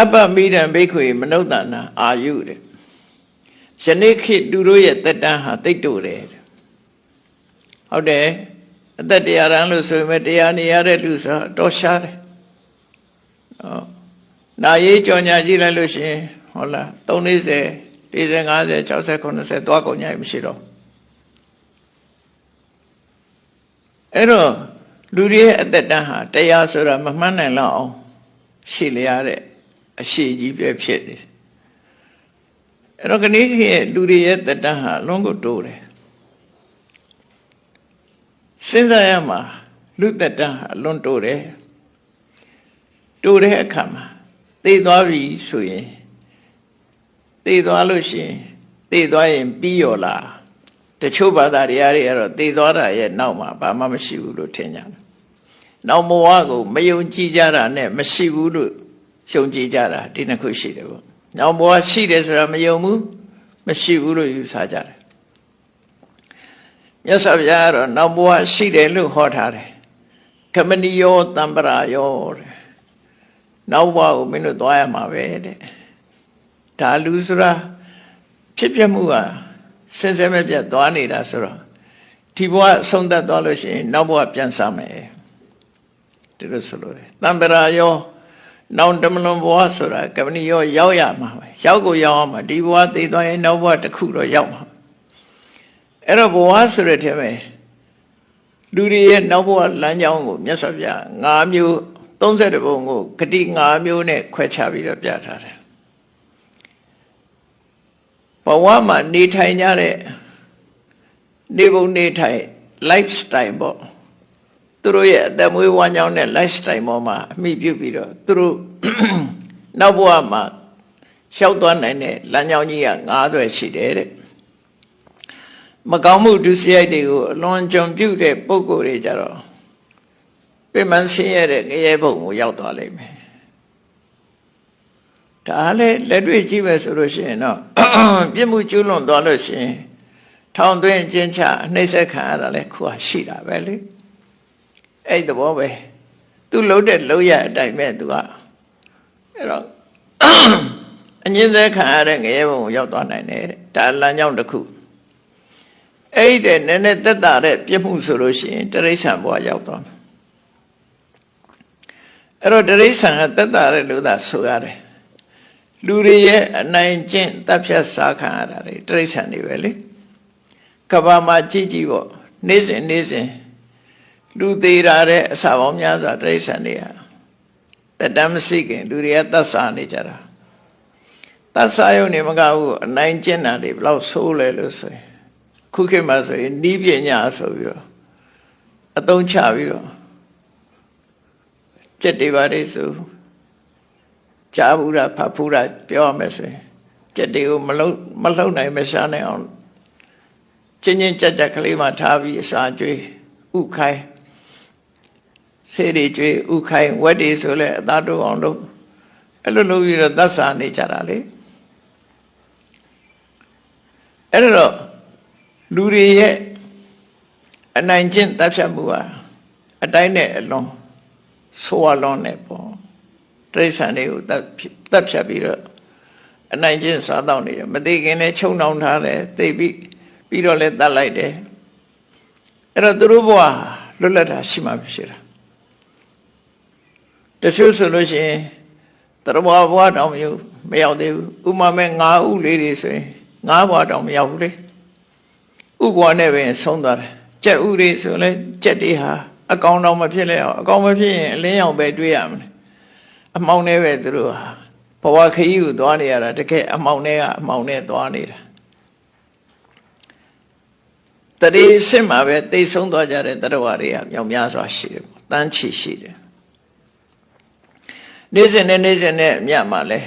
အပ္ပမိဒံဘိက္ခွေမနုဿာနာအာယုတဲ့ယနေ့ခေတ်သူတို့ရဲ့တက်တန်းဟာတိတ်တိုတယ်တဲ့ဟုတ်တယ်အသက်တရားရန်လို့ဆိုရင်ပဲတရားနေရတဲ့လူဆိုတော့ရှားတယ်ဟောနာရေးကြော်ညာကြည့်လိုက်လို့ရှိရင်ဟုတ်လား340 40 50 60 90သွားကုန်ကြရမရှိတော့အဲ့တော့လူတွေရဲ့အသက်တန်းဟာတရားဆိုတာမမှန်းနိုင်လောက်အောင်ရှိလျားတဲ့ အရှိကြီးပဲဖြစ်တယ်အဲ့တော့ခဏခေတ်လူတွေရဲ့သက်တမ်းဟာအလုံးကိုတိုးတယ်စဉ်းစားရမှာလူသက်တမ်းဟာအလွန်တိုးတယ်တိုးတဲ့အခါမှာသိသွားပြီဆိုရင်သိသွားလို့ရှိရင်သိသွားရင်ပြီးရောလားတချို့ဘာသာတရားတွေကတော့သိသွားတာရဲ့နောက်မှာဘာမှမရှိဘူးလို့ထင်ကြတယ်နောက်ဘဝကိုမယုံကြည်ကြတာနဲ့မရှိဘူးလို့ ယုံကြည်ကြတာဒီနှစ်ခုရှိတယ်ပေါ့။နောက်ဘဝရှိတယ်ဆိုတာမယုံဘူးမရှိဘူးလို့ယူဆကြတယ်။မြတ်စွာဘုရားကတော့နောက်ဘဝရှိတယ်လို့ဟောထားတယ်။ကမဏီယောတံပရာယောတဲ့။နောက်ဘဝကိုမင်းတို့သွားရမှာပဲတဲ့။ဒါလူဆိုတာဖြစ်ပြမှုဟာစင်စဲမပြတ်သွားနေတာဆိုတော့ဒီဘဝဆုံးသက်သွားလို့ရှိရင်နောက်ဘဝပြန်စားမယ်။ဒီလိုဆိုလို့တယ်။တံပရာယော နောင်တမလွန်ဘဝဆိုတာကမဏီရောရောက်ရမှာပဲရောက်ကိုရောက်အောင်မှာဒီဘဝသိသွားရင်နောက်ဘဝတစ်ခုတော့ရောက်မှာအဲ့တော့ဘဝဆိုတဲ့ထဲမှာလူတွေရဲ့နောက်ဘဝလမ်းကြောင်းကိုမြတ်စွာဘုရား၅မျိုး30ဘုံကိုဂတိ၅မျိုးနဲ့ခွဲခြားပြီးတော့ပြထားတယ်ဘဝမှာနေထိုင်ကြတဲ့နေပုံနေထိုင် lifestyle ပေါ့ သူတို့ရဲ့အသက်မွေးဝမ်းကြောင်းတဲ့ lifestyle ပေါ်မှာအမိပြုပြီးတော့သူတို့နောက်ဘဝမှာလျှောက်သွားနိုင်တဲ့လမ်းကြောင်းကြီးက၅သွယ်ရှိတယ်တဲ့မကောင်းမှုဒုစရိုက်တွေကိုအလွန်ကြုံပြုတဲ့ပုံကိုယ်တွေကြတော့ပြမန်းဆင်းရဲတဲ့ငရဲဘုံကိုရောက်သွားလိမ့်မယ်ဒါလည်းလက်တွေ့ကြည့်မယ်ဆိုလို့ရှိရင်တော့ပြစ်မှုကျူးလွန်သွားလို့ရှိရင်ထောင်သွင်းကျင်းချနှိပ်စက်ခံရတာလည်းခုဟာရှိတာပဲလေ အဲ့သဘောပဲသူလှုပ်တဲ့လှုပ်ရအတိုင်းပဲသူကအဲ့တော့အငြင်းသက်ခံရတဲ့ငရဲဘုံကိုရောက်သွားနိုင်တယ်တဲ့ဒါလမ်းကြောင်းတစ်ခုအဲ့တဲ့နည်းနည်းသက်တာတဲ့ပြစ်မှုဆိုလို့ရှိရင်တရိစ္ဆာန်ဘဝရောက်သွားမယ်အဲ့တော့တရိစ္ဆာန်ကသက်တာတဲ့လို့သာဆိုရတယ်လူတွေရဲ့အနိုင်ကျင့်တပ်ဖြတ်စားခံရတာတွေတရိစ္ဆာန်တွေပဲလေကဘာမှာကြည့်ကြည့်ပေါ့နေ့စဉ်နေ့စဉ် လူသေးတာတဲ့အစာပေါင်းများစွာတိရစ္ဆာန်တွေဟာတတမ်းမရှိခင်လူတွေကတတ်စာနေကြတာတတ်စာရုံနေမကဘူးအနိုင်ကျင့်တာတွေဘလောက်ဆိုးလဲလို့ဆိုရင်ခုခေတ်မှာဆိုရင်နီးပညာဆိုပြီးတော့အသုံးချပြီးတော့စက်တွေပါလေဆိုကြားဘူးတာဖတ်ဘူးတာပြောရမယ်ဆိုရင်စက်တွေကိုမလုံမလုံနိုင်မရှာနိုင်အောင်ချင်းချင်းကြက်ကြက်ကလေးမှထားပြီးအစာကျွေးဥခိုင်း ဆေးတွေကျွေးဥခိုင်းဝက်တွေဆိုလဲအသားတို့အောင်လို့အဲ့လိုလုပ်ပြီးတော့သတ်စာနေကြတာလေအဲ့တော့လူတွေရဲ့အနိုင်ကျင့်တပ်ဖြတ်မှုဟာအတိုင်းနဲ့အလွန်ဆိုးအလွန်နဲ့ပေါ့တိရစ္ဆာန်တွေကိုတပ်တပ်ဖြတ်ပြီးတော့အနိုင်ကျင့်စားတော့နေရမသိခင်နဲ့ချုံနှောင်ထားတယ်သိပြီးပြီးတော့လဲတတ်လိုက်တယ်အဲ့တော့သူတို့ဘဝလွတ်လပ်တာရှိမှဖြစ်တာ တချို့ဆိုလို့ရှိရင်တရဘဝဘဝတောင်မရောက်မရောက်သေးဘူးဥမာမဲ့၅ဥလေးတွေဆိုရင်၅ဘဝတောင်မရောက်ဘူးလေဥဘဝနဲ့ပဲဆုံးသွားတယ်ကြက်ဥတွေဆိုလဲကြက်တွေဟာအကောင်တောင်မဖြစ်လဲအောင်အကောင်မဖြစ်ရင်အလင်းရောင်ပဲတွေးရမယ်အမောင်နဲ့ပဲသူတို့ဟာဘဝခရီးကိုသွားနေရတာတကယ်အမောင်နဲ့ကအမောင်နဲ့သွားနေတာတရေစစ်မှာပဲတိတ်ဆုံးသွားကြတဲ့တရဝတွေကမြောင်များစွာရှိတယ်တန်းချီရှိတယ် နေ့စဉ်နဲ့နေ့စဉ်နဲ့အမြတ်မှာလဲ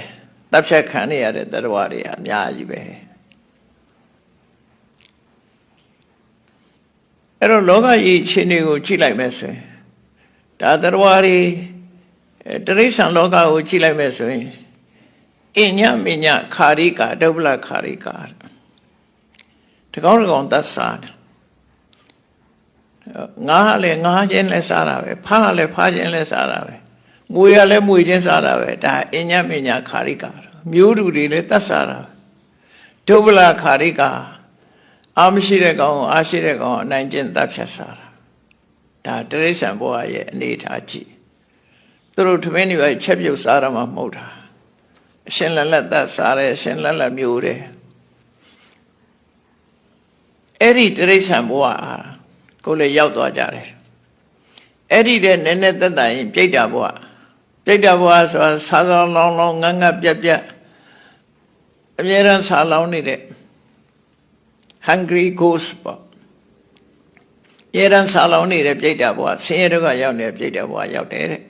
တပ်ဖြတ်ခံနေရတဲ့တရဝတွေအများကြီးပဲအဲ့တော့လောကကြီးအခြေအနေကိုကြည့်လိုက်မယ်ဆိုရင်ဒါတရဝတွေတရိษံလောကကိုကြည့်လိုက်မယ်ဆိုရင်အညမညခာရိကာဒုဗ္ဗလခာရိကာတကောင်းတကောင်းသတ်စားတယ်ငါးလည်းငါးချင်းလည်းစားတာပဲဖားလည်းဖားချင်းလည်းစားတာပဲ မွေရလည်းမွေချင်းစားတာပဲဒါအညမညာခါရိကာမျိုးတူတွေလည်းတတ်စားတာဒုဗလာခါရိကာအာမရှိတဲ့ကောင်ကိုအာရှိတဲ့ကောင်ကိုအနိုင်ကျင့်တတ်ဖြတ်စားတာဒါတရိစ္ဆာန်ဘဝရဲ့အနေအထားကြည့်သူတို့ထမင်းတွေပဲချက်ပြုတ်စားရမှာမဟုတ်တာအရှင်လက်လက်တတ်စားတယ်အရှင်လက်လက်မျိုးတယ်အဲ့ဒီတရိစ္ဆာန်ဘဝအားကိုယ်လည်းရောက်သွားကြတယ်အဲ့ဒီတဲ့နည်းနည်းသက်သာရင်ပြိတ္တာဘဝ ပြိတ္တာဘဝဆိုတာဆာလောင်းလောင်းလောင်းငတ်ငတ်ပြက်ပြက်အမြဲတမ်းဆာလောင်းနေတဲ့ hungry ghost ပေါ့အမြဲတမ်းဆာလောင်းနေတဲ့ပြိတ္တာဘဝဆင်းရဲဒုက္ခရောက်နေတဲ့ပြိတ္တာဘဝရောက်တယ်တဲ့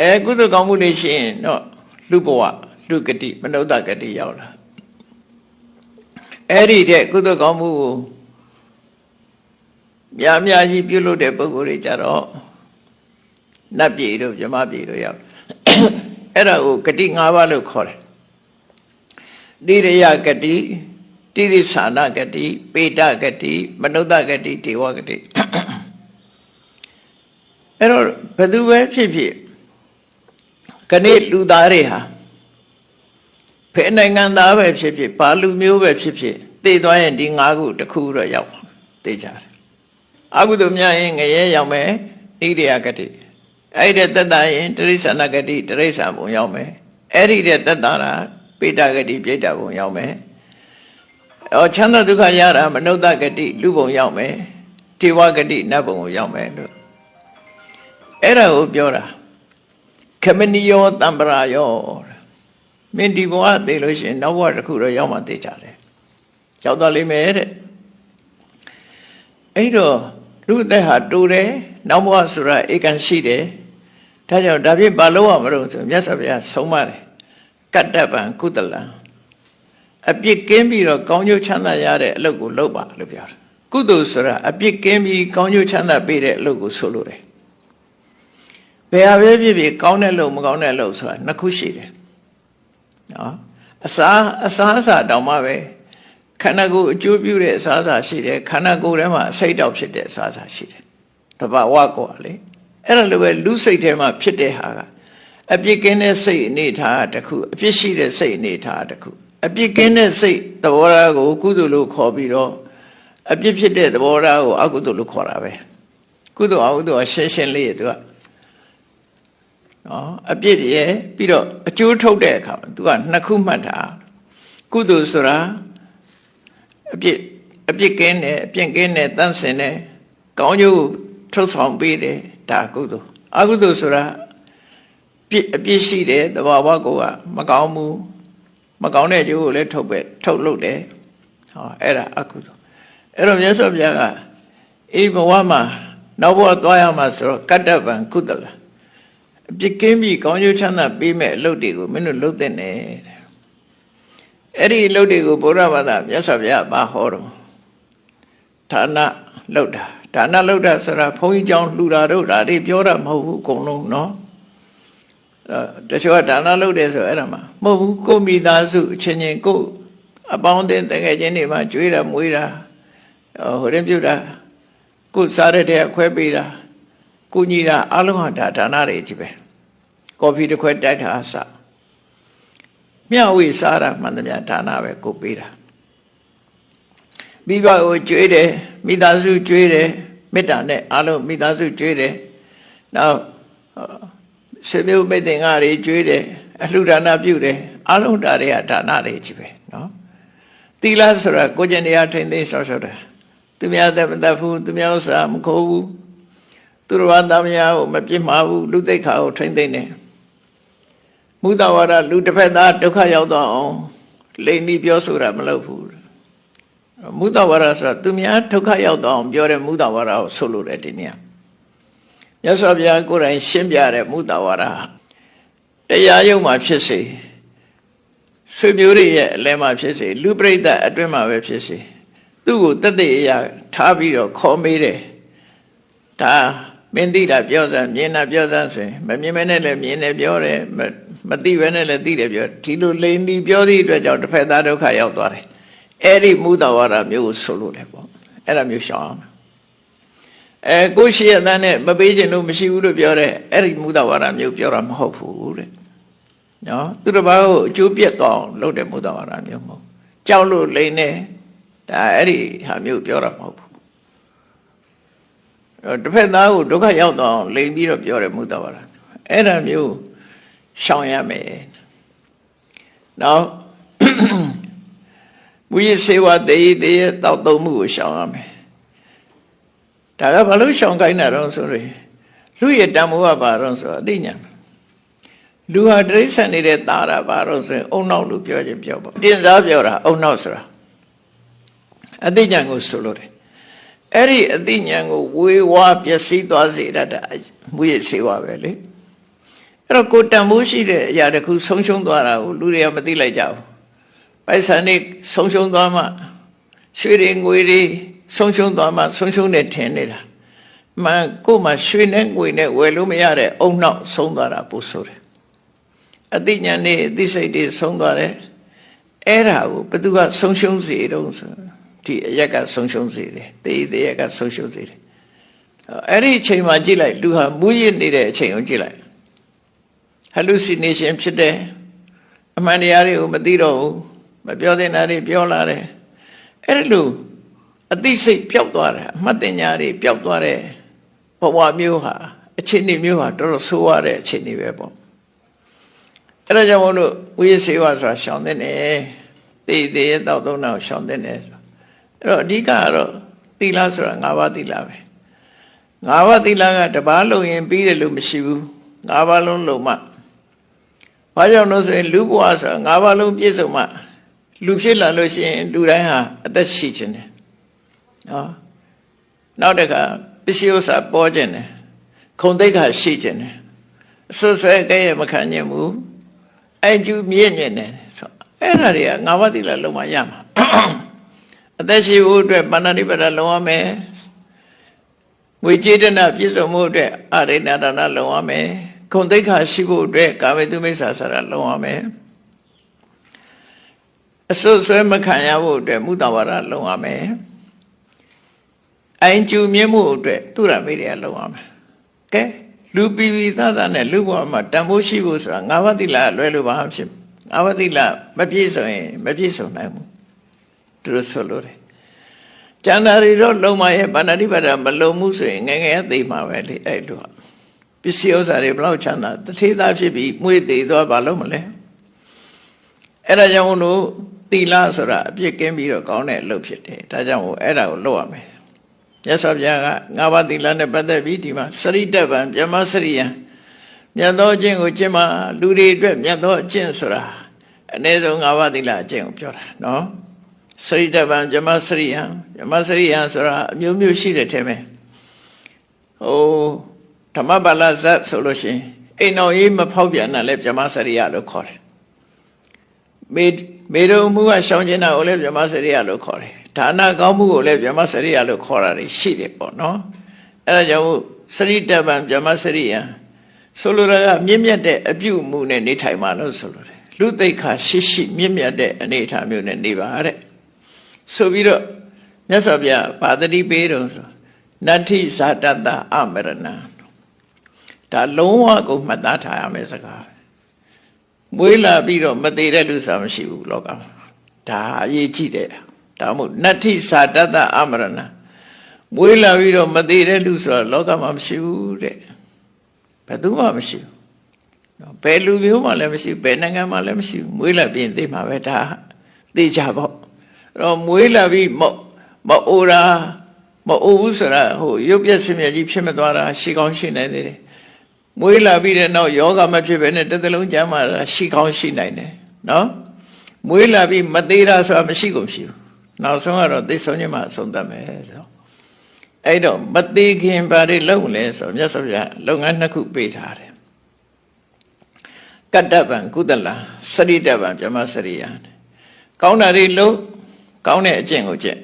အဲကုသကောင်းမှုတွေရှိရင်တော့လူဘဝလူဂတိမနုဿဂတိရောက်လာအဲ့ဒီတဲ့ကုသကောင်းမှုကိုများများကြီးပြုလုပ်တဲ့ပုဂ္ဂိုလ်တွေကြတော့ နတ်ပြည်တို့မြမပြည်တို့ရောက်အဲ့ဒါကိုဂတိ၅ပါးလို့ခေါ်တယ်တိရိယဂတိတိရိသနာဂတိပေတဂတိမနုဿဂတိဒေဝဂတိအဲ့တော့ဘယ်သူပဲဖြစ်ဖြစ်ခဏလူသားတွေဟာဖဲနိုင်ငံသားပဲဖြစ်ဖြစ်ဘာလူမျိုးပဲဖြစ်ဖြစ်သိသွားရင်ဒီ၅ခုတစ်ခုတော့ရောက်သိကြတယ်အကုသိုလ်များရင်ငရဲရောက်မယ်ဣရိယာဂတိ အဲ့ဒီသက်တာရင်တရိစ္ဆာနဂတိတရိစ္ဆာဘုံရောက်မယ်အဲ့ဒီတဲ့သက်တာတာပိဋကတိပြိဋ္ဌဘုံရောက်မယ်အော်ချမ်းသာဒုက္ခရတာမနုဿဂတိလူဘုံရောက်မယ်ထေဝဂတိနတ်ဘုံကိုရောက်မယ်လို့အဲ့ဒါကိုပြောတာခမနိယောတံပရာယောမင်းဒီဘဝသိလို့ရှိရင်နောက်ဘဝတစ်ခုတော့ရောက်မှသိကြတယ်ရောက်တော့လိမ့်မယ်တဲ့အဲ့တော့လူအသက်ဟာတူတယ်နောက်ဘဝဆိုတာဧကန်ရှိတယ် ဒါကြောင့်ဒါဖြင့်ဘာလို့ရမလို့ဆိုမြတ်စွာဘုရားဆုံးမတယ်ကတ္တပံကုသလံအပြစ်ကင်းပြီးတော့ကောင်းကျိုးချမ်းသာရတဲ့အလုပ်ကိုလုပ်ပါလို့ပြောတယ်ကုသိုလ်ဆိုတာအပြစ်ကင်းပြီးကောင်းကျိုးချမ်းသာပေးတဲ့အလုပ်ကိုဆိုလိုတယ်ဘယ်ဟာပဲဖြစ်ဖြစ်ကောင်းတဲ့လုပ်မကောင်းတဲ့လုပ်ဆိုတာနှစ်ခုရှိတယ်နော်အစားအစားအစာတောင်မှပဲခန္ဓာကိုယ်အကျိုးပြုတဲ့အစားအစာရှိတယ်ခန္ဓာကိုယ်ထဲမှာအစိတ်တောက်ဖြစ်တဲ့အစားအစာရှိတယ်တဘာဝကောလေ အဲ့ဒါလိုပဲလူစိတ်ထဲမှာဖြစ်တဲ့ဟာကအပြစ်ကင်းတဲ့စိတ်အနေထားတစ်ခုအပြစ်ရှိတဲ့စိတ်အနေထားတစ်ခုအပြစ်ကင်းတဲ့စိတ်သဘောထားကိုကုသိုလ်လို့ခေါ်ပြီးတော့အပြစ်ဖြစ်တဲ့သဘောထားကိုအကုသိုလ်လို့ခေါ်တာပဲကုသိုလ်အကုသိုလ်ကရှင်းရှင်းလေးသူကနော်အပြစ်ရဲ့ပြီးတော့အကျိုးထုတ်တဲ့အခါမှာသူကနှစ်ခုမှတ်တာကုသိုလ်ဆိုတာအပြစ်အပြစ်ကင်းတယ်အပြစ်ကင်းတယ်တန့်စင်တယ်ကောင်းကျိုးထုတ်ဆောင်ပေးတယ် ဒါကုသိုလ်အကုသိုလ်ဆိုတာပြစ်အပြစ်ရှိတယ်တဘာဝကိုကမကောင်းဘူးမကောင်းတဲ့ကျိုးကိုလည်းထုတ်ပဲထုတ်လုပ်တယ်ဟောအဲ့ဒါအကုသိုလ်အဲ့တော့မြတ်စွာဘုရားကအေးဘဝမှာနောက်ဘဝသွားရမှာဆိုတော့ကတ္တဗံကုသလအပြစ်ကင်းပြီးကောင်းကျိုးချမ်းသာပေးမဲ့အလုပ်တွေကိုမင်းတို့လုပ်တဲ့နဲ့တဲ့အဲ့ဒီအလုပ်တွေကိုဘုရားဘာသာမြတ်စွာဘုရားဘာဟောတော့ဌာနလောက်တာ ဒါနလောက်တာဆိုတာဘုန်းကြီးကျောင်းလှူတာတို့ဒါတွေပြောတာမဟုတ်ဘူးအကုန်လုံးเนาะတချို့ကဒါနလုပ်တယ်ဆိုအဲ့ဒါမှမဟုတ်ဘူးကိုမိသားစုအချင်းချင်းကိုအပေါင်းအသင်းတကယ်ချင်းတွေမှာကြွေးတာမွေးတာဟိုရင်ပြုတာကိုစားရတဲ့အခွဲပေးတာကိုညီတာအလုံးဟာဒါဒါနတွေကြီးပဲကော်ဖီတစ်ခွဲတိုက်တာအစမျှဝေစားတာမှန်သမျှဒါနပဲကိုပေးတာမိဘကိုကြွေးတယ်မိသားစုကြွေးတယ် မေတ္တာနဲ့အလုံးမိသားစုကြွေးတယ်နောက်ဆွေမျိုးမိတ်တင်္ဂါတွေကြွေးတယ်အလှဒါနပြုတယ်အလုံးဒါတွေကဒါနတွေကြီးပဲနော်သီလဆိုတာကိုကျင်တရားထိမ့်သိမ်းဆောက်ရှောက်တာသူများသက်မသက်ဘူးသူများဥစ္စာမခိုးဘူးသူတော်ဘာသားများကိုမပြစ်မှားဘူးလူသိက္ခာကိုထိမ့်သိမ်းတယ်မုဒဝါဒလူတစ်ဖက်သားဒုက္ခရောက်တော့အောင်လိန်ပြီးပြောဆိုတာမလုပ်ဘူး မုဒဝါဒဆိုတာသူများဒုက္ခရောက်တော့အောင်ပြောတဲ့မုဒဝါဒကိုဆိုလိုတယ်ဒီနေ့မြတ်စွာဘုရားကိုယ်တိုင်ရှင်းပြတဲ့မုဒဝါဒတရားယုံမှာဖြစ်စေဆွေမျိုးတွေရဲ့အလဲမှာဖြစ်စေလူပြိဋ္ဌအတွင်းမှာပဲဖြစ်စေသူ့ကိုတသက်အရာထားပြီးတော့ခေါ်မေးတယ်ဒါမင်းသိတာပြောစမ်းမြင်တာပြောစမ်းဆိုရင်မမြင်မဲနဲ့လည်းမြင်တယ်ပြောတယ်မသိဘဲနဲ့လည်းသိတယ်ပြောဒီလိုလိန်ဒီပြောသည့်အတွက်ကြောင့်တစ်ဖက်သားဒုက္ခရောက်သွားတယ် အဲ့ဒီမူတဝါဒမျိုးကိုဆိုလို့တယ်ပေါ့အဲ့ဒါမျိုးရှောင်အောင်အဲကိုရှိရတဲ့နဲ့မပေးခြင်းလို့မရှိဘူးလို့ပြောတဲ့အဲ့ဒီမူတဝါဒမျိုးပြောတာမဟုတ်ဘူးတဲ့နော်သူတစ်ပါးကိုအကျိုးပြတ်သွားအောင်လုပ်တဲ့မူတဝါဒမျိုးမဟုတ်ကြောက်လို့လိမ့်နေဒါအဲ့ဒီဟာမျိုးပြောတာမဟုတ်ဘူးအဲ့တစ်ဖက်သားကိုဒုက္ခရောက်သွားအောင်လိမ့်ပြီးတော့ပြောတယ်မူတဝါဒအဲ့ဒါမျိုးရှောင်ရမယ်နောက် မူရစေဝတေးတေးတောက်သုံးမှုကိုရှောင်ရမယ်ဒါကဘာလို့ရှောင်ခိုင်းတာတော့ဆိုရင်လူရဲ့တန်ဖိုးကဘာတော့ဆိုတော့အသိဉာဏ်လူဟာတိရစ္ဆာန်နေတဲ့တာတာဘာတော့ဆိုရင်အုံနောက်လို့ပြောခြင်းပြောပေါ့တင်စားပြောတာအုံနောက်ဆိုတာအသိဉာဏ်ကိုဆိုလို့တယ်အဲ့ဒီအသိဉာဏ်ကိုဝေဝါပျက်စီးသွားစေတတ်တာမူရစေဝပဲလေအဲ့တော့ကိုတန်ဖိုးရှိတဲ့အရာတစ်ခုဆုံးရှုံးသွားတာကိုလူတွေကမသိလိုက်ကြဘူး ပိုက်ဆံနေဆုံးရှုံးသွားမှရွှေတွေငွေတွေဆုံးရှုံးသွားမှဆုံးရှုံးနေထင်နေတာမှန်ကို့မှာရွှေနဲ့ငွေနဲ့ဝယ်လို့မရတဲ့အုံနောက်ဆုံးသွားတာပို့ဆိုတယ်အသိဉာဏ်နဲ့အသိစိတ်တွေဆုံးသွားတယ်အဲ့ဒါကိုဘသူကဆုံးရှုံးစေတုံးဆိုဒီအရက်ကဆုံးရှုံးစေတယ်တေးသေးရက်ကဆုံးရှုံးစေတယ်အဲ့ဒီအချိန်မှာကြည့်လိုက်လူဟာမူးယစ်နေတဲ့အချိန်ကိုကြည့်လိုက် hallucination ဖြစ်တယ်အမှန်တရားတွေကိုမသိတော့ဘူး မပြောသင့်တာတွေပြောလာတယ်အဲ့ဒီလိုအသိစိတ်ပျောက်သွားတယ်အမှတ်တင်ညာတွေပျောက်သွားတယ်ဘဝမျိုးဟာအခြေအနေမျိုးဟာတော်တော်ဆိုးရတဲ့အခြေအနေပဲပေါ့အဲ့ဒါကြောင့်မို့လို့ဝိရစေဝဆိုတာရှောင်တဲ့နေတေးသေးတောက်သုံးတာကိုရှောင်တဲ့နေဆိုအဲ့တော့အဓိကကတော့သီလဆိုတာ၅ပါးသီလပဲ၅ပါးသီလကတပားလုံရင်ပြီးတယ်လို့မရှိဘူး၅ပါးလုံးလုံမှဘာကြောင့်လို့ဆိုရင်လူဘဝဆိုတာ၅ပါးလုံးပြည့်စုံမှ လူဖြစ်လာလို့ရှိရင်လူတိုင်းဟာအသက်ရှိခြင်းတယ်နော်နောက်တစ်ခါပစ္စည်းဥစ္စာပေါ်ခြင်းတယ်ခုံသိက္ခာရှိခြင်းတယ်အဆွဆွဲကဲရမခံညင်ဘူးအကျူမြင့်ညင်တယ်ဆိုအဲ့ဒါတွေကငါးပါးသီလလုံးမရမှာအသက်ရှိဖို့အတွက်ပါဏာတိပါဒလုံးရမယ်ငွေကြေးတနာပြည့်စုံမှုအတွက်အရိဏဒါနလုံးရမယ်ခုံသိက္ခာရှိဖို့အတွက်ကာမေတုမိစ္ဆာဆရာလုံးရမယ် အစွတ်ဆွဲမခံရဖို့အတွက်မုတဝါဒလုံးရမယ်အိုင်ကျူမြင့်မှုအတွက်သူရမေတွေလုံးရမယ်ကဲလူပီပီသသနဲ့လူဘဝမှာတန်ဖိုးရှိဖို့ဆိုတာငါးပါးသီလလွဲလို့ဘာဖြစ်ငါးပါးသီလမပြည့်စုံရင်မပြည့်စုံနိုင်ဘူးသူတို့ဆိုလို့တယ်ကျန်တာတွေတော့လုံမရဲ့ဗန္ဒတိပါဒမလုံမှုဆိုရင်ငယ်ငယ်သိမှာပဲလေအဲ့လိုဟာပစ္စည်းဥစ္စာတွေဘလောက်ချမ်းသာတထေးသားဖြစ်ပြီးမွေးသေးသွားဘာလို့မလဲအဲ့ဒါကြောင့်မို့ လို့သီလဆိုတာအပြစ်ကင်းပြီးတော့ကောင်းတဲ့အလုပ်ဖြစ်တယ်ဒါကြောင့်မို့အဲ့ဒါကိုလုပ်ရမယ်မြတ်စွာဘုရားကငါးပါးသီလနဲ့ပတ်သက်ပြီးဒီမှာစရိတ္တပံမြတ်မစရိယံမြတ်သောအကျင့်ကိုကျင့်မှာလူတွေအတွက်မြတ်သောအကျင့်ဆိုတာအနည်းဆုံးငါးပါးသီလအကျင့်ကိုပြောတာနော်စရိတ္တပံမြတ်မစရိယံမြတ်မစရိယံဆိုတာအမျိုးမျိုးရှိတဲ့ထဲမှာဟိုဓမ္မပါဠဇတ်ဆိုလို့ရှိရင်အိမ်တော်ရေးမဖောက်ပြန်တာလဲမြတ်မစရိယလို့ခေါ်တယ်မေ မေရုံမှုကရှောင်းကျင်တာကိုလည်းမြတ်မစရိယလို့ခေါ်တယ်ဒါနကောင်းမှုကိုလည်းဗြဟ္မစရိယလို့ခေါ်တာတွေရှိတယ်ပေါ့နော်အဲဒါကြောင့်စရိတပံဗြဟ္မစရိယဆိုလိုတာကမြင့်မြတ်တဲ့အပြုမှုနဲ့နေထိုင်ပါလို့ဆိုလိုတယ်လူသိက္ခာရှိရှိမြင့်မြတ်တဲ့အနေအထားမျိုးနဲ့နေပါတဲ့ဆိုပြီးတော့မြတ်စွာဘုရားပါတိပေးတော့ဆိုနတ္ထိဇာတတအမရဏဒါလုံးဝကိုမှတ်သားထားရမယ်စကား မွေးလာပြီးတော့မသေးတဲ့လူဆိုတာမရှိဘူးလောကမှာဒါအရေးကြီးတယ်ဒါမို့နတ္ထိသာတတအမရဏမွေးလာပြီးတော့မသေးတဲ့လူဆိုတာလောကမှာမရှိဘူးတဲ့ဘယ်သူမှမရှိဘူးနော်ဘယ်လူမျိုးမှလည်းမရှိဘယ်နိုင်ငံမှလည်းမရှိဘူးမွေးလာပြီးသိမှာပဲဒါသိကြပေါ့အဲ့တော့မွေးလာပြီးမမအိုရာမအိုဘူးဆိုတာဟိုရုပ်ပြက်ဆင်းရဲကြီးဖြစ်မသွားတာရှိကောင်းရှိနိုင်သေးတယ် မွေးလာပြီးတဲ့နောက်ယောဂမဖြစ်ဘဲနဲ့တစ်သလုံးကျမ်းမာတာရှိကောင်းရှိနိုင်တယ်နော်မွေးလာပြီးမသေးတာဆိုတာမရှိကုန်မရှိဘူးနောက်ဆုံးကတော့သိဆုံးခြင်းမှအဆုံးသတ်မယ်ဆိုတော့အဲ့တော့မသေးခင်ဘာတွေလုပ်လဲဆိုတော့မြတ်စွာဘုရားလုပ်ငန်းနှစ်ခုပေးထားတယ်ကတ္တပံကုသလစရိတပံဗြဟ္မစရိယကောင်းတာတွေလုပ်ကောင်းတဲ့အကျင့်ကိုကျင့်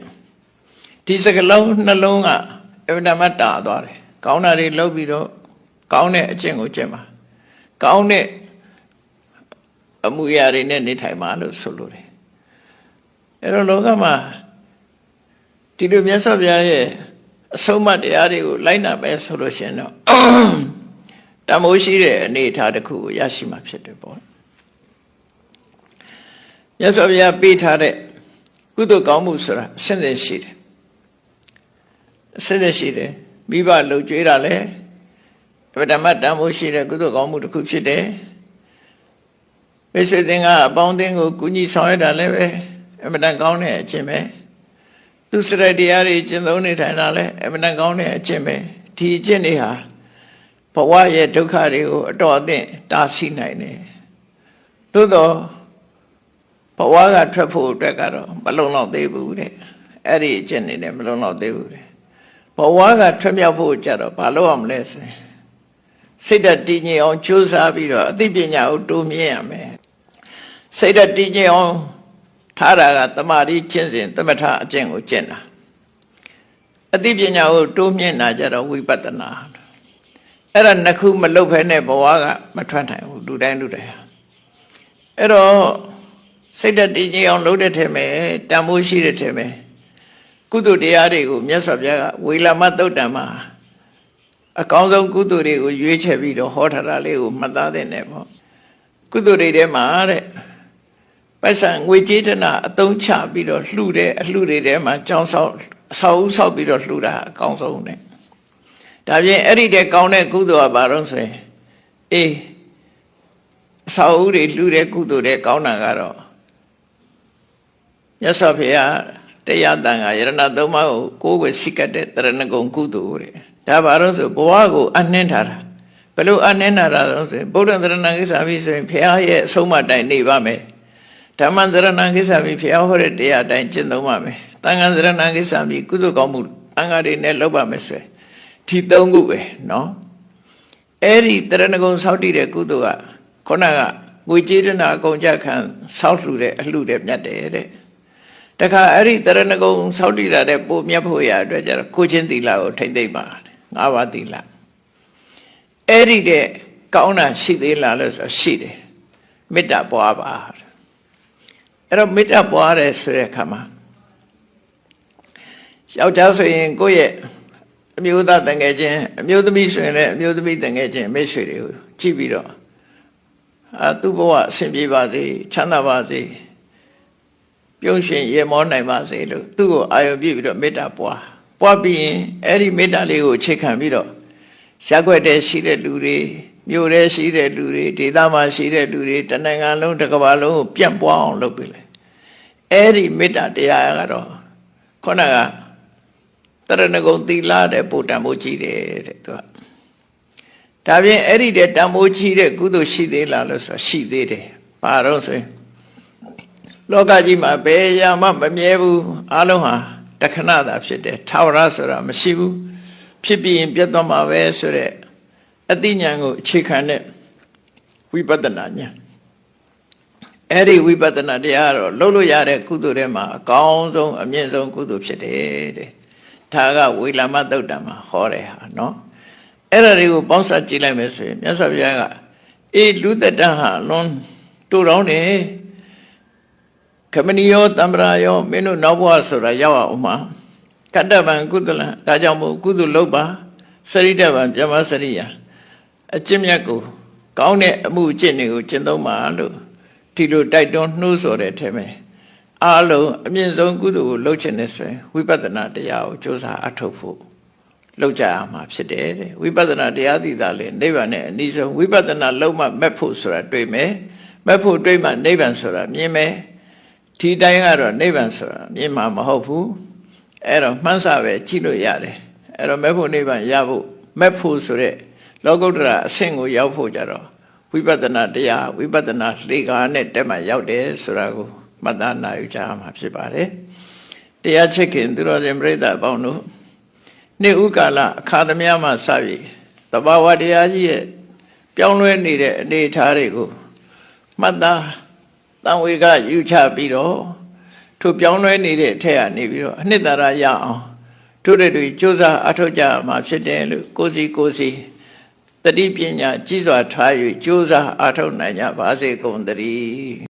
ဒီစကလုံးနှလုံးကအဗ္ဗဓမ္မတာသွားတယ်ကောင်းတာတွေလုပ်ပြီးတော့ ကောင်းတဲ့အကျင့်ကိုကျင့်ပါကောင်းတဲ့အမှုရာတွေနဲ့နေထိုင်ပါလို့ဆိုလိုတယ်အဲ့တော့လောကမှာဒီလိုမြတ်စွာဘုရားရဲ့အဆုံးအမတရားတွေကိုလိုက်နာပဲဆိုလို့ရှရင်တော့တမိုးရှိတဲ့အနေအထားတစ်ခုကိုရရှိမှာဖြစ်တယ်ပေါ့မြတ်စွာဘုရားပေးထားတဲ့ကုသိုလ်ကောင်းမှုဆိုတာအစဉ်စဉ်ရှိတယ်အစဉ်စဉ်ရှိတယ်မိဘလှုပ်ကြွေးတာလဲ ဗဒမတန်ဖို့ရှိတဲ့ကုသိုလ်ကောင်းမှုတစ်ခုဖြစ်တယ်မိတ်ဆွေသင်္ကအပေါင်းအသင်းကိုကူညီဆောင်ရွက်တာလည်းပဲအမှန်တန်ကောင်းတဲ့အခြင်းပဲသူစရတရားတွေကျင့်သုံးနေထိုင်တာလည်းအမှန်တန်ကောင်းတဲ့အခြင်းပဲဒီအခြင်းတွေဟာဘဝရဲ့ဒုက္ခတွေကိုအတော်အသင့်တားဆီးနိုင်တယ်သို့တော့ဘဝကထွက်ဖို့အတွက်ကတော့မလုံလောက်သေးဘူးတဲ့အဲ့ဒီအခြင်းတွေနဲ့မလုံလောက်သေးဘူးတဲ့ဘဝကထွက်မြောက်ဖို့ကြတော့ဘာလို့အောင်မလဲဆိုရင် စိတ်ဓာတ်တည်ငြိမ်အောင်ကြိုးစားပြီးတော့အသိပညာကိုတိုးမြင့်ရမယ်စိတ်ဓာတ်တည်ငြိမ်အောင်ထားတာကတမာတိကျင့်စဉ်သမထအကျင့်ကိုကျင့်တာအသိပညာကိုတိုးမြင့်တာကြတော့ဝိပဿနာအဲ့ဒါနှစ်ခုမလုပ်ဖဲနဲ့ဘဝကမထွက်နိုင်ဘူးလူတိုင်းလူတိုင်းဟာအဲ့တော့စိတ်ဓာတ်တည်ငြိမ်အောင်လုပ်တဲ့ထဲမှာတန်ဖိုးရှိတဲ့ထဲမှာကုသိုလ်တရားတွေကိုမြတ်စွာဘုရားကဝေလာမသုတ်တံမှာ အကောင်းဆုံးကုသိုလ်တွေကိုရွေးချယ်ပြီးတော့ဟောထားတာလေးကိုမှတ်သားတဲ့နဲ့ပေါ့ကုသိုလ်တွေထဲမှာတဲ့ပိုက်ဆံငွေကြေးတနာအသုံးချပြီးတော့လှူတဲ့အလှူတွေထဲမှာကြောင်းဆောက်အဆောက်အဦဆောက်ပြီးတော့လှူတာအကောင်းဆုံးတဲ့ဒါပြင်အဲ့ဒီတဲ့ကောင်းတဲ့ကုသိုလ်ကဘာလို့ဆိုရင်အေးအဆောက်အဦတွေလှူတဲ့ကုသိုလ်တွေကောင်းတာကတော့မြတ်စွာဘုရားတရားတန်ခါယရဏသုံးပါးကိုကိုယ်ဝေစိကတ်တဲ့တရဏဂုံကုသိုလ်တဲ့ ဒါဘာလို့ဆိုဘဝကိုအနှင်းထားတာဘယ်လိုအနှင်းထားတာလဲဆိုရင်ဗုဒ္ဓတရဏကိစ္စပြီးဆိုရင်ဘုရားရဲ့အဆုံးအမတိုင်းနေပါမယ်ဓမ္မတရဏကိစ္စပြီးဘုရားဟောတဲ့တရားတိုင်းကျင့်သုံးပါမယ်တန်ခါတရဏကိစ္စပြီးကုသိုလ်ကောင်းမှုတန်ခါတွေနဲ့လုပ်ပါမယ်ဆိုရင်ဒီသုံးခုပဲเนาะအဲ့ဒီတရဏဂုံစောက်တည်တဲ့ကုသိုလ်ကခုနကငွေကြေးတနာအကုန်ကြခံစောက်လှူတဲ့အလှူတဲ့မြတ်တယ်တဲ့တခါအဲ့ဒီတရဏဂုံစောက်တည်တာတဲ့ပိုမြတ်ဖို့ရအတွက်ကျတော့ကိုချင်းသီလကိုထိမ့်သိမ့်ပါ ငါးပါးသီလအဲ့ဒီတဲ့ကောင်းတာရှိသေးလားလို့ဆိုရှိတယ်မေတ္တာပွားပါအဲ့တော့မေတ္တာပွားတယ်ဆိုတဲ့အခါမှာယောက်ျားဆိုရင်ကိုယ့်ရဲ့အမျိုးသားတန်ငယ်ချင်းအမျိုးသမီးဆိုရင်လည်းအမျိုးသမီးတန်ငယ်ချင်းမိတ်ဆွေတွေကိုကြည့်ပြီးတော့အာသူ့ဘဝအဆင်ပြေပါစေချမ်းသာပါစေပြုံးရှင်ရေမောနိုင်ပါစေလို့သူ့ကိုအာရုံပြည့်ပြီးတော့မေတ္တာပွား ပွားပြီးရင်အဲ့ဒီမေတ္တာလေးကိုအခြေခံပြီးတော့ရှားခွက်တဲ့ရှိတဲ့လူတွေမြို့ထဲရှိတဲ့လူတွေဒေသမှာရှိတဲ့လူတွေတနိုင်ငံလုံးတစ်ကမ္ဘာလုံးကိုပြန့်ပွားအောင်လုပ်ပေးလိုက်အဲ့ဒီမေတ္တာတရားကတော့ခေါနကတရဏဂုံသီလတဲ့ပို့တံမိုးကြီးတယ်တဲ့သူကဒါပြင်အဲ့ဒီတဲ့တံမိုးကြီးတဲ့ကုသိုလ်ရှိသေးလားလို့ဆိုရှိသေးတယ်ဘာတော့ဆိုရင်လောကကြီးမှာဘယ်ရာမှမမြဲဘူးအလုံးဟာ တခဏသာဖြစ်တယ်ထာဝရဆိုတာမရှိဘူးဖြစ်ပြီးရင်ပြတ်သွားမှာပဲဆိုတဲ့အသိဉာဏ်ကိုအခြေခံတဲ့ဝိပဿနာဉာဏ်အဲ့ဒီဝိပဿနာတရားတော့လှုပ်လို့ရတဲ့ကုသိုလ်တွေမှာအကောင်းဆုံးအမြင့်ဆုံးကုသိုလ်ဖြစ်တယ်တဲ့ဒါကဝေလာမသုတ်တံမှာဟောတယ်ဟာနော်အဲ့ဒါတွေကိုပေါင်းစပ်ကြည့်လိုက်မယ်ဆိုရင်မြတ်စွာဘုရားကအေးလူသက်တဟာလွန်တူတောင်းတယ် ခမဏီယောတံ္ပရာယောမင်းတို့နောက်ဘဝဆိုတာရောက်အောင်မှာကတ္တဗံကုသလံဒါကြောင့်မို့ကုသလုပ်ပါစရိတဗံပြမစရိယအကျင့်မြတ်ကိုကောင်းတဲ့အမှုအကျင့်တွေကိုကျင့်သုံးပါလို့ဒီလိုတိုက်တွန်းနှိုးဆော်တဲ့ထဲမှာအားလုံးအမြင့်ဆုံးကုသိုလ်ကိုလုပ်ချင်တဲ့ဆိုရင်ဝိပဿနာတရားကိုကြိုးစားအထောက်ဖို့လုပ်ကြရမှာဖြစ်တယ်တဲ့ဝိပဿနာတရားသိတာလေနိဗ္ဗာန်နဲ့အနည်းဆုံးဝိပဿနာလုံးမှမက်ဖို့ဆိုတာတွေ့မယ်မက်ဖို့တွေ့မှနိဗ္ဗာန်ဆိုတာမြင်မယ် ဒီတိုင်းကတော့နိဗ္ဗာန်ဆိုတာမြင်မှာမဟုတ်ဘူးအဲ့တော့မှန်းစာပဲကြည့်လို့ရတယ်အဲ့တော့မက်ဖို့နိဗ္ဗာန်ရဖို့မက်ဖို့ဆိုတဲ့လောကုတ္တရာအဆင့်ကိုရောက်ဖို့ကြတော့ဝိပဿနာတရားဝိပဿနာလှေကားနဲ့တက်မှရောက်တယ်ဆိုတာကိုမှတ်သားနိုင်ကြမှာဖြစ်ပါတယ်တရားချစ်ခင်သူတော်စင်ပြိဿအပေါင်းတို့နေ့ဥကာလအခါသမယမှစပြီးတဘာဝတရားကြီးရဲ့ပြောင်းလဲနေတဲ့အနေအထားတွေကိုမှတ်သား တံဝေကယူချပြီးတော့ထိုပြောင်းလဲနေတဲ့အထက်ကနေပြီးတော့အနှစ်သာရရအောင်တို့တွေတွေစ조사အထောက်ကြမှာဖြစ်တယ်လို့ကိုစီကိုစီတတိပညာကြီးစွာထား၍ကြိုးစားအားထုတ်နိုင်ကြပါစေကုန်သတည်း